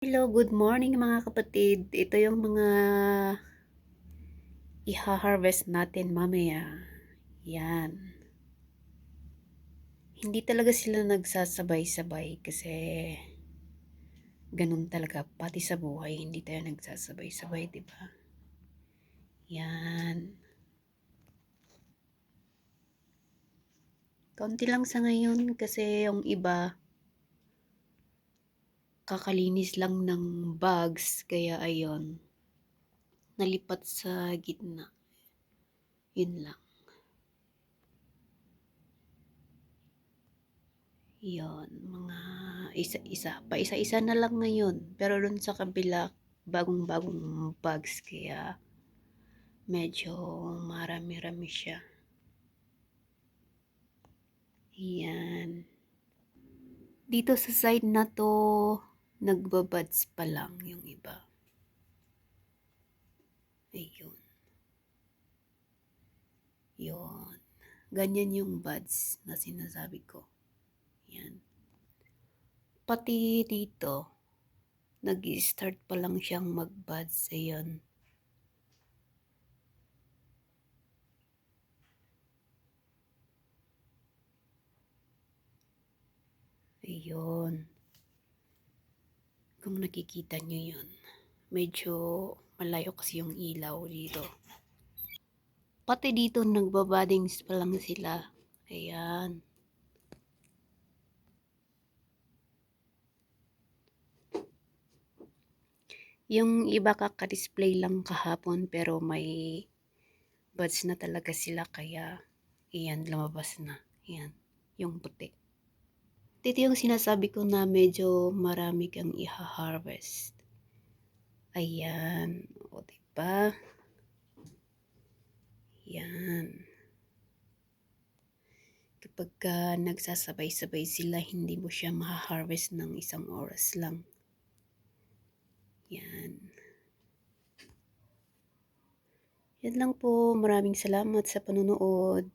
Hello, good morning mga kapatid. Ito yung mga iha-harvest natin mamaya. Yan. Hindi talaga sila nagsasabay-sabay kasi ganun talaga. Pati sa buhay, hindi tayo nagsasabay-sabay, di ba? Yan. Kaunti lang sa ngayon kasi yung iba kakalinis lang ng bugs kaya ayon nalipat sa gitna. Yun lang. Yon mga isa-isa pa. Isa-isa na lang ngayon pero dun sa kabila bagong-bagong bugs kaya medyo marami-rami siya. Yan dito sa side na to nagbabads pa lang yung iba. Ayun. Yun. Ganyan yung buds na sinasabi ko. Yan. Pati dito, nag-start pa lang siyang mag-buds. Ayun. Ayun. Kung nakikita nyo yun, medyo malayo kasi yung ilaw dito. Pati dito nagbabadings pa lang sila. Ayan. Yung iba kaka-display lang kahapon pero may buds na talaga sila kaya iyan lumabas na. Iyan, yung puti. Dito yung sinasabi ko na medyo marami kang iha-harvest. Ayan. O, diba? Yan. Kapag ka nagsasabay-sabay sila, hindi mo siya maha-harvest ng isang oras lang. Yan. Yan lang po. Maraming salamat sa panonood.